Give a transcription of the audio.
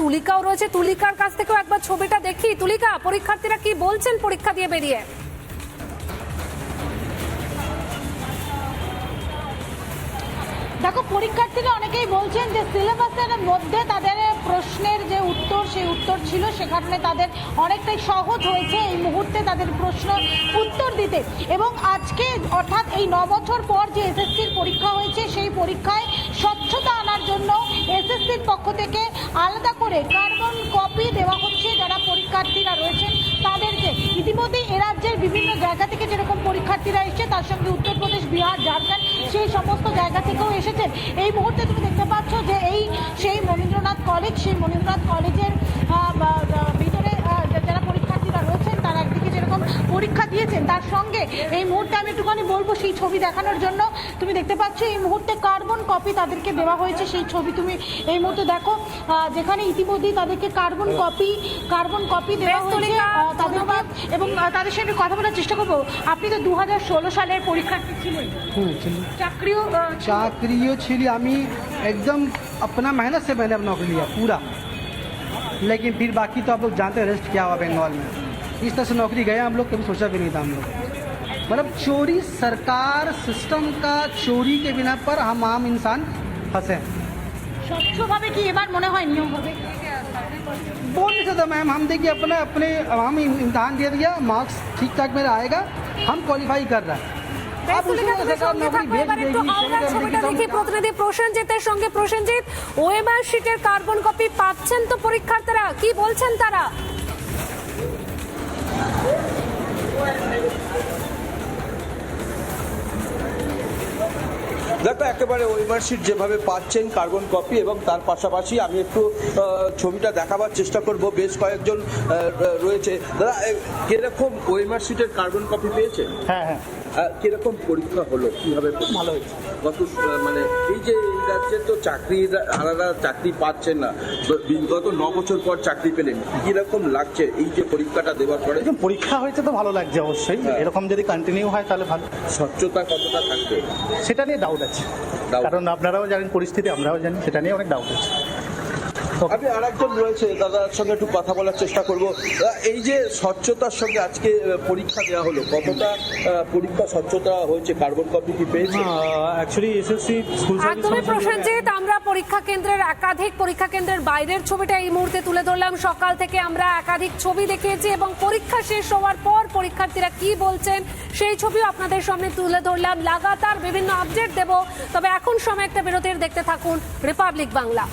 তুলিকাও রয়েছে। তুলিকার কাছ থেকেও একবার ছবিটা দেখি। তুলিকা, পরীক্ষার্থীরা কি বলছেন? পরীক্ষা দিয়ে বেরিয়ে। দেখো পরীক্ষার্থীরা অনেকেই বলছেন যে সিলেবাসের মধ্যে তাদের প্রশ্নের যে উত্তর, সেই উত্তর ছিল। সেখানে তাদের অনেকটাই সহজ হয়েছে এই মুহূর্তে তাদের প্রশ্ন উত্তর দিতে। এবং আজকে অর্থাৎ এই ন বছর পর যে এসএসসির পরীক্ষা হয়েছে, সেই পরীক্ষায় স্বচ্ছতা আনার জন্য এসএসসির পক্ষ থেকে আলাদা করে কার্বন কপি দেওয়া হচ্ছে। যারা পরীক্ষার্থীরা রয়েছেন, তাদেরকে ইতিমধ্যে এ রাজ্যের বিভিন্ন জায়গা থেকে পরীক্ষার্থীরা এসছে, তার সঙ্গে উত্তরপ্রদেশ, বিহার, ঝাড়খণ্ড, সেই সমস্ত জায়গা থেকেও এসেছেন। এই মুহূর্তে তুমি দেখতে পাচ্ছ যে এই সেই মনীন্দ্রনাথ কলেজ সেই মনীন্দ্রনাথ কলেজের আহ, বা- বা- ভিতরে আহ, যা- যারা পরীক্ষার্থীরা রয়েছেন তারা একদিকে যেরকম পরীক্ষা দিয়েছেন তার সঙ্গে এই মুহূর্তে আমি একটুখানি বলবো সেই ছবি দেখানোর জন্য তুমি দেখতে পাচ্ছ এই মুহূর্তে কার্বন কপি তাদেরকে দেওয়া হয়েছে সেই ছবি তুমি এই মুহূর্তে দেখো আহ, যেখানে ইতিমধ্যেই তাদেরকে কার্বন কপি কার্বন কপি দেওয়া বেশ, হয়েছে তুলিকা, আহ, তাদের এবং আহ, তাদের সঙ্গে কথা বলার চেষ্টা করবো আপনি তো দু সালের পরীক্ষার্থী ছিলেন হুম, ছিল। চাকরিও আহ, चाकरियों छिली हमी एकदम अपना मेहनत से मैंने अब नौकरी लिया पूरा लेकिन फिर बाकी तो आप लोग जानते हैं रेस्ट क्या हुआ बंगाल में इस तरह से नौकरी गए हम लोग कभी सोचा भी नहीं था हम लोग मतलब चोरी सरकार सिस्टम का चोरी के बिना पर हम आम इंसान फंसे हैं স্বচ্ছভাবে কি এবার মনে হয় নিয়ম হবে बोल नहीं सकता मैम हम देखिए अपने अपने हम इम्तहान दे दिया मार्क्स ठीक ठाक मेरा आएगा हम क्वालिफाई कर रहे हैं বেশ, अब তুলিকা, उसमें তুমি सरकार সঙ্গে नौकरी থাকো। भेज এবার একটু देगी হাওড়ার शेयर ছবিটা देगी, দেখি প্রতিনিধি প্রসেনজিতের সঙ্গে প্রসেনজিৎ ওএমআর শিটের কার্বন কপি পাচ্ছেন তো পরীক্ষার্থীরা কি বলছেন তারা দেখো, একেবারে ওয়েমার্কশিট যেভাবে পাচ্ছেন কার্বন কপি এবং তার পাশাপাশি আমি একটু ছবিটা দেখাবার চেষ্টা করব। বেশ কয়েকজন রয়েছে। দাদা কীরকম ওয়েমার্কশিটের কার্বন কপি পেয়েছে হ্যাঁ হ্যাঁ। কীরকম পরীক্ষা হলো? কীভাবে ভালো হয়েছে। গত মানে এই যে এই রাজ্যে তো চাকরি আলাদা চাকরি পাচ্ছেন না। তো বিগত ন বছর পর চাকরি পেলেন। কীরকম লাগছে এই যে পরীক্ষাটা দেওয়ার পরে? পরীক্ষা হয়েছে তো ভালো লাগছে অবশ্যই। হ্যাঁ। এরকম যদি কন্টিনিউ হয় তাহলে ভালো। স্বচ্ছতা কতটা থাকবে? সেটা নিয়ে ডাউট আছে। কারণ আপনারাও জানেন পরিস্থিতি আমরাও জানি সেটা নিয়ে অনেক ডাউট আছে। আমি আরেকজন রয়েছে দাদার সঙ্গে একটু কথা বলার চেষ্টা করব। এই যে স্বচ্ছতার সঙ্গে আজকে পরীক্ষা দেওয়া হলো কতটা পরীক্ষা স্বচ্ছতা হয়েছে কার্বন কপি কি পেয়েছে? অ্যাকচুয়ালি এসএসসি স্কুল একদমই প্রসেনজিৎ আমরা পরীক্ষা কেন্দ্রের একাধিক পরীক্ষা কেন্দ্রের বাইরের ছবিটা এই মুহূর্তে তুলে ধরলাম। সকাল থেকে আমরা একাধিক ছবি দেখিয়েছি এবং পরীক্ষা শেষ হওয়ার পর পরীক্ষার্থীরা কি বলছেন সেই ছবিও আপনাদের সামনে তুলে ধরলাম। লাগাতার বিভিন্ন আপডেট দেব তবে এখন সময় একটা বিরতির দেখতে থাকুন রিপাবলিক বাংলা